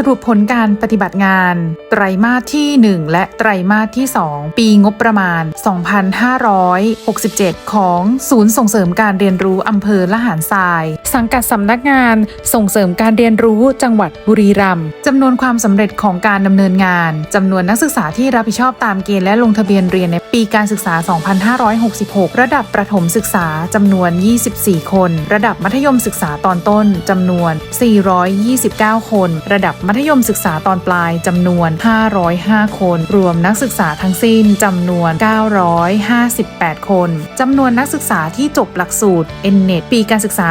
สรุปผลการปฏิบัติงาน ไตรมาสที่ 1 และไตรมาสที่ 2 ปีงบประมาณ 2567 ของศูนย์ส่งเสริมการเรียนรู้อำเภอละหารทราย สังกัดสำนักงานส่งเสริมการเรียนรู้จังหวัดบุรีรัมย์จำนวนความสำเร็จของการดำเนินงานจำนวนนักศึกษาที่รับผิดชอบตามเกณฑ์และลงทะเบียนเรียนในปีการศึกษา 2566 ระดับประถมศึกษาจำนวน 24 คน ระดับมัธยมศึกษาตอนต้นจำนวน 429 คน ระดับมัธยมศึกษาตอนปลายจำนวน 505 คน รวมนักศึกษาทั้งสิ้นจำนวน 958 คนจำนวนนักศึกษาที่จบหลักสูตร NNET ปีการศึกษา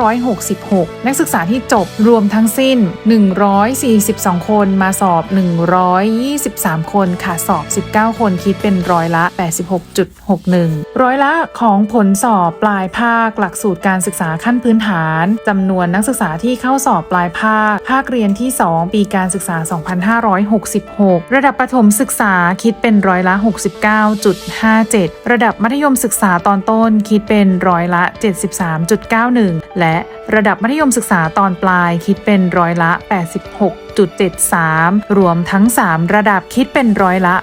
2566 นักศึกษาที่จบรวมทั้งสิ้น 142 คนมาสอบ 123 คนค่ะสอบ 19 คนคิดเป็นร้อยละ 86.61 ร้อยละของผลสอบปลายภาคหลักสูตรการศึกษาขั้นพื้นฐานจำนวนนักศึกษาที่เข้าสอบปลายภาค ภาคเรียนที่ 2 ปีการศึกษา 2566 ระดับประถมศึกษาคิดเป็นร้อยละ 69.57 ระดับมัธยมศึกษาตอนต้นคิดเป็นร้อยละ 73.91 และ lệ ระดับมัธยมศึกษาตอนปลายคิดเป็นร้อยละ 86.73 รวมทั้ง 3 ระดับคิดเป็นร้อยละ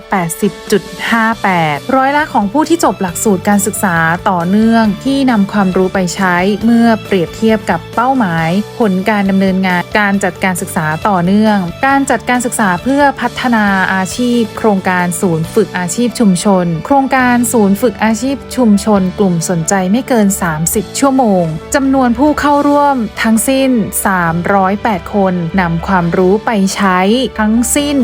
80.58 ร้อยละของผู้ที่จบหลักสูตรการศึกษาต่อเนื่องที่นำความรู้ไปใช้เมื่อเปรียบเทียบกับเป้าหมาย ผลการดำเนินงานการจัดการศึกษาต่อเนื่อง การจัดการศึกษาเพื่อพัฒนาอาชีพ โครงการศูนย์ฝึกอาชีพชุมชน โครงการศูนย์ฝึกอาชีพชุมชน กลุ่มสนใจไม่เกิน 30 ชั่วโมงจำนวนผู้เข้าร่วมมทั้งสิ้น 308 คนนำความรู้ไปใช้ทั้งสิ้น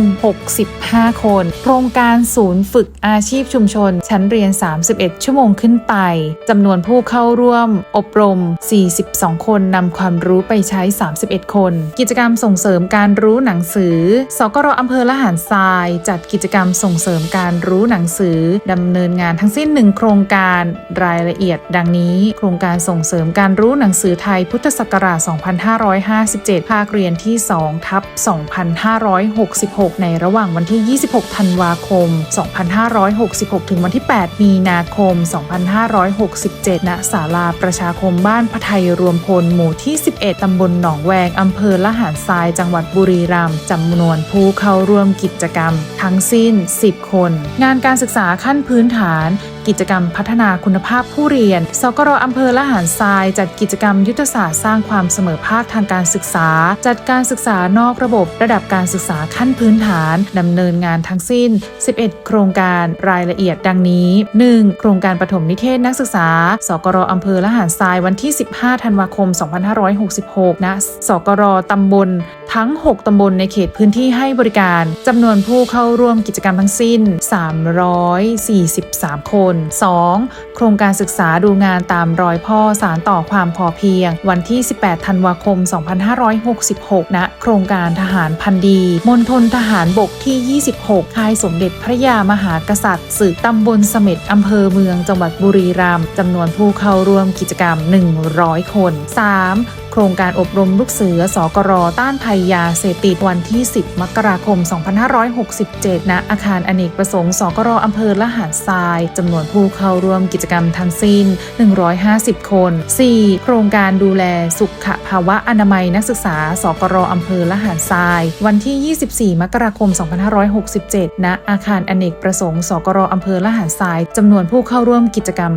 65 คน โครงการศูนย์ฝึกอาชีพชุมชน ชั้นเรียน 31 ชั่วโมงขึ้นไปจำนวนผู้เข้าร่วม อบรม 42 คนนำความรู้ไปใช้ 31 คน กิจกรรมส่งเสริมการรู้หนังสือ สกรอำเภอละหารทราย จัดกิจกรรมส่งเสริมการรู้หนังสือดำเนินงานทั้งสิ้น 1 โครงการรายละเอียดดังนี้ โครงการส่งเสริมการรู้หนังสือไทยพุทธศักราช 2557 ภาคเรียนที่ 2 ทับ 2566 ในระหว่างวันที่ 26 ธันวาคม 2566 ถึงวันที่ 8 มีนาคม 2567 ณ ศาลาประชาคมบ้านพไทยรวมพล หมู่ที่ 11 ตำบลหนองแวง อำเภอละหารทราย จังหวัดบุรีรัมย์ จำนวนผู้เข้าร่วมกิจกรรม ทั้งสิ้น 10 คน งานการศึกษาขั้นพื้นฐาน กิจกรรมพัฒนาคุณภาพผู้เรียน สกรอำเภอละหารทราย จัดกิจกรรมยุทธศาสตร์สร้างความเสมอภาคทางการศึกษา จัดการศึกษานอกระบบระดับการศึกษาขั้นพื้นฐานดำเนินงานทั้งสิ้น 11 โครงการรายละเอียดดังนี้ 1. โครงการปฐมนิเทศนักศึกษา สกรอำเภอละหารทรายวันที่ 15 ธันวาคม 2566ณสกรตำบลทั้ง 6 ตำบลในเขตพื้นที่ให้บริการจำนวนผู้เข้าร่วมกิจกรรมทั้งสิ้น 343 คน 2. โครงการศึกษาดูงานตามรอยพ่อสารต่อความพอเพียง วันที่ 18 ธันวาคม 2566ณโครงการทหารพันดีมณฑลทหารบกที่ 26 ค่ายสมเด็จพระยามหากษัตริย์สึกตำบลเสม็ดอำเภอเมืองจังหวัดบุรีรัมย์จำนวนผู้เข้าร่วมกิจกรรม 100 คน 3. โครงการอบรมลูกเสือสกรต้านภัยยาเสพติดวันที่ 10 มกราคม 2567 ณ อาคารอเนกประสงค์สกรอำเภอละหารทรายจำนวนผู้เข้าร่วมกิจกรรมทั้งสิ้น 150 คน 4. โครงการดูแลสุขภาวะอนามัยนักศึกษา สกรอำเภอละหารทราย วันที่ 24 มกราคม 2567 ณ อาคารอเนกประสงค์สกรอำเภอละหารทรายจำนวนผู้เข้าร่วมกิจกรรม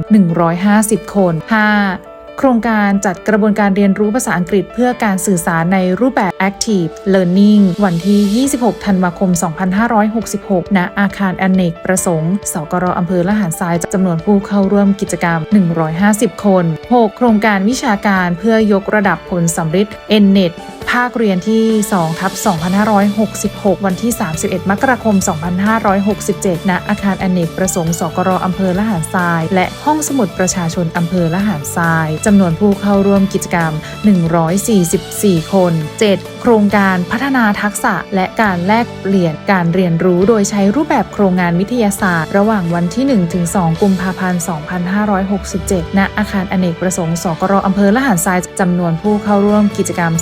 150 คน 5. โครงการจัดกระบวนการเรียนรู้ภาษาอังกฤษเพื่อการสื่อสารในรูปแบบ Active Learning วันที่ 26 ธันวาคม 2566 ณ อาคารอเนกประสงค์ สกรอำเภอละหารทรายจำนวนผู้เข้าร่วมกิจกรรม 150 คน 6 โครงการวิชาการเพื่อยกระดับผลสำฤทธิ์ NNET ภาคเรียนที่2ทับ2566 วันที่ 31 มกราคม 2567 ณ อาคารอเนกประสงค์ สกรอำเภอละหารทราย และห้องสมุดประชาชนอำเภอละหารทรายจำนวนผู้เข้าร่วมกิจกรรม 144 คน 7 โครงการพัฒนาทักษะและการแลกเปลี่ยนการเรียนรู้โดยใช้รูปแบบโครงงานวิทยาศาสตร์ ระหว่างวันที่ 1-2 กุมภาพันธ์ 2567 ณ อาคารอเนกประสงค์ สกรอำเภอละหารทรายจำนวนผู้เข้าร่วมกิจกรรม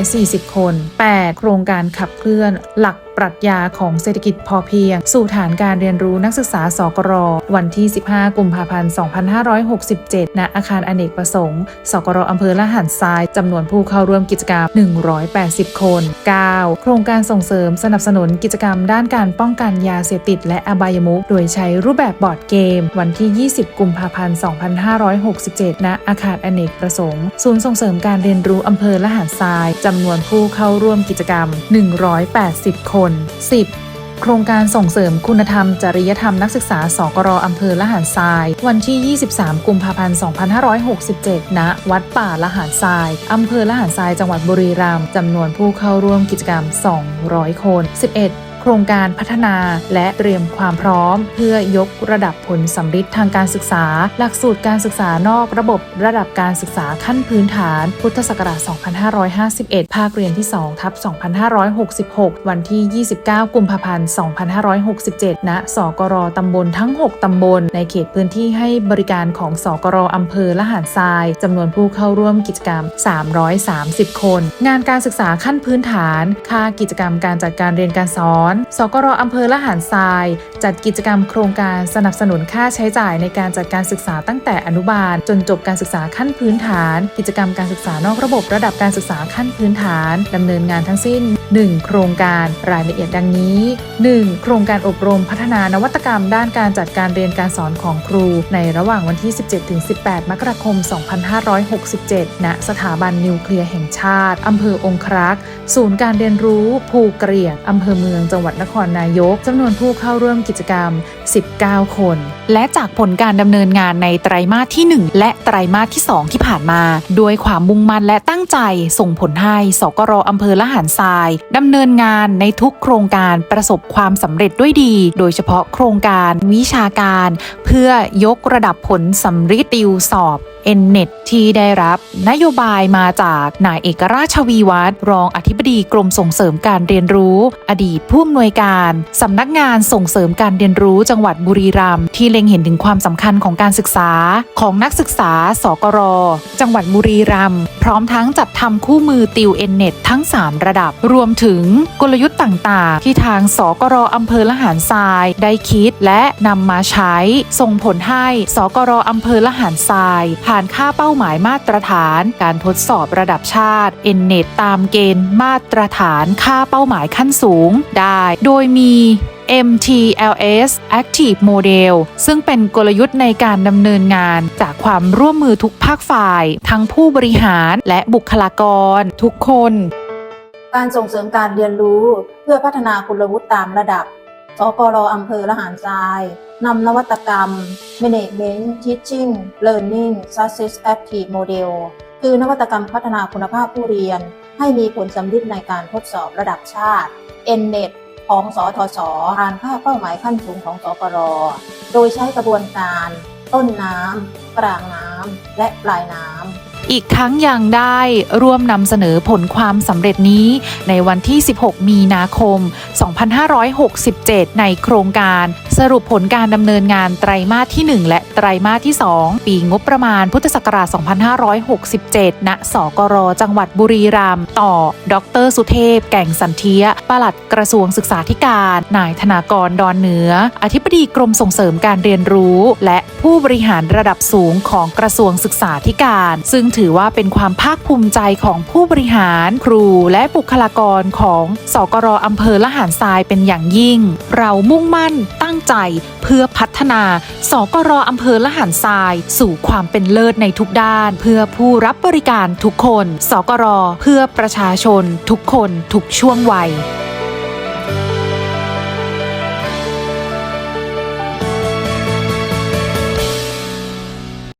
240 คน 8 โครงการขับเคลื่อนหลัก ปรัชญาของเศรษฐกิจพอเพียง สู่ฐานการเรียนรู้นักศึกษาสกร วันที่ 15 กุมภาพันธ์ 2567 ณ อาคารอเนกประสงค์ สกรอำเภอละหันทรายจำนวนผู้เข้าร่วมกิจกรรม 180 คน 9. โครงการส่งเสริมสนับสนุนกิจกรรมด้านการป้องกันยาเสพติดและอบายมุขโดยใช้รูปแบบบอร์ดเกม วันที่ 20 กุมภาพันธ์ 2567 ณ อาคารอเนกประสงค์ ศูนย์ส่งเสริมการเรียนรู้อำเภอละหารทรายจำนวนผู้เข้าร่วมกิจกรรม 180 คน10 โครงการส่งเสริมคุณธรรม จริยธรรมนักศึกษาสกรอำเภอละหารทราย วันที่ 23 กุมภาพันธ์ 2567 ณ วัดป่าละหารทรายอำเภอละหารทรายจังหวัดบุรีรัมย์จำนวนผู้เข้าร่วมกิจกรรม 200 คน 11 โครงการพัฒนาและเตรียมความพร้อม เพื่อยกระดับผลสำฤทธิ์ทางการศึกษา หลักสูตรการศึกษานอกระบบระดับการศึกษาขั้นพื้นฐาน พุทธศักราช 2551 ภาคเรียนที่2ทับ 2566 วันที่ 29 กุมภาพันธ์ 2567 ณ สกรตำบลทั้ง 6 ตำบล ในเขตพื้นที่ให้บริการของสกรอำเภอละหารทรายจำนวนผู้เข้าร่วมกิจกรรม 330 คน งานการศึกษาขั้นพื้นฐาน ค่ากิจกรรมการจัดการเรียนการสอนสกรอำเภอละหารทราย จัดกิจกรรมโครงการสนับสนุนค่าใช้จ่ายในการจัดการศึกษาตั้งแต่อนุบาล จนจบการศึกษาขั้นพื้นฐาน กิจกรรมการศึกษานอกระบบระดับการศึกษาขั้นพื้นฐานดำเนินงานทั้งสิ้น 1 โครงการรายละเอียดดังนี้ 1. โครงการอบรมพัฒนานวัตกรรม ด้านการจัดการเรียนการสอนของครู ในระหว่างวันที่ 17-18 มกราคม 2567 ณ สถาบันนิวเคลียร์แห่งชาติอำเภอองครักษ์ศูนย์การเรียนรู้ภูเกรียงอำเภอเมืองจังงหวัดนครนายกจำนวนผู้เข้าร่วมกิจกรรม 19 คน และจากผลการดำเนินงานในไตรมาสที่ 1 และไตรมาสที่ 2 ที่ผ่านมาด้วยความมุ่งมั่นและตั้งใจส่งผลให้สกรอำเภอละหารทรายดำเนินงานในทุกโครงการประสบความสำเร็จด้วยดี โดยเฉพาะโครงการวิชาการ พื่อยกระดับผลสำริดติวสอบเอ็นเน็ตที่ได้รับ นโยบายมาจากนายเอกราชวีวัฒน์รองอธิบดีกรมส่งเสริมการเรียนรู้ อดีตผู้อำนวยการสำนักงานส่งเสริมการเรียนรู้จังหวัดบุรีรัมย์ที่เล็งเห็นถึงความสำคัญของการศึกษาของนักศึกษา สกร จังหวัดบุรีรัมย์พร้อมทั้งจัดทำคู่มือติวเอ็นเน็ตทั้ง 3 ระดับ รวมถึงกลยุทธ์ต่างๆ ที่ทางสกรอำเภอละหารทราย ได้คิดและนำมาใช้ ส่งผลให้สกรอำเภอละหารทราย ผ่านค่าเป้าหมายมาตรฐาน การทดสอบระดับชาติเอ็นเน็ตตามเกณฑ์มาตรฐานค่าเป้าหมายขั้นสูงได้ โดยมี MTLS Active Model ซึ่งเป็นกลยุทธ์ในการดำเนินงานจากความร่วมมือทุกภาคฝ่าย ทั้งผู้บริหารและบุคลากร ทุกคน การส่งเสริมการเรียนรู้เพื่อพัฒนาคุณวุฒิตามระดับ สกรอำเภอละหารทรายนำนวัตกรรม Management Teaching Learning Success Active Model คือนวัตกรรมพัฒนาคุณภาพผู้เรียน ให้มีผลสำลิดในการทดสอบระดับชาติ NNET ของสทศผ่านค่าเป้าหมายขั้นสูงของสกรโดยใช้กระบวนการต้นน้ำกลางน้ำและปลายน้ำ อีกทั้งยังได้ร่วมนำเสนอผลความสำเร็จนี้ในวันที่ 16 มีนาคม 2567 ในโครงการสรุปผลการดำเนินงานไตรมาสที่ 1 และไตรมาสที่ 2 ปีงบประมาณพุทธศักราช 2567 ณ สกร จังหวัดบุรีรัมย์ต่อ ดร สุเทพ แก่งสันเทียปลัดกระทรวงศึกษาธิการ นายธนากร ดอนเหนือ อธิบดีกรมส่งเสริมการเรียนรู้ และผู้บริหารระดับสูงของกระทรวงศึกษาธิการ ซึ่งถือว่าเป็นความภาคภูมิใจของผู้บริหาร ครูและบุคลากรของสกรอำเภอละหารทรายเป็นอย่างยิ่ง เรามุ่งมั่นตั้งใจเพื่อพัฒนา สกรอำเภอละหารทราย สู่ความเป็นเลิศในทุกด้าน เพื่อผู้รับบริการทุกคน สกรเพื่อประชาชน ทุกคนทุกช่วงวัย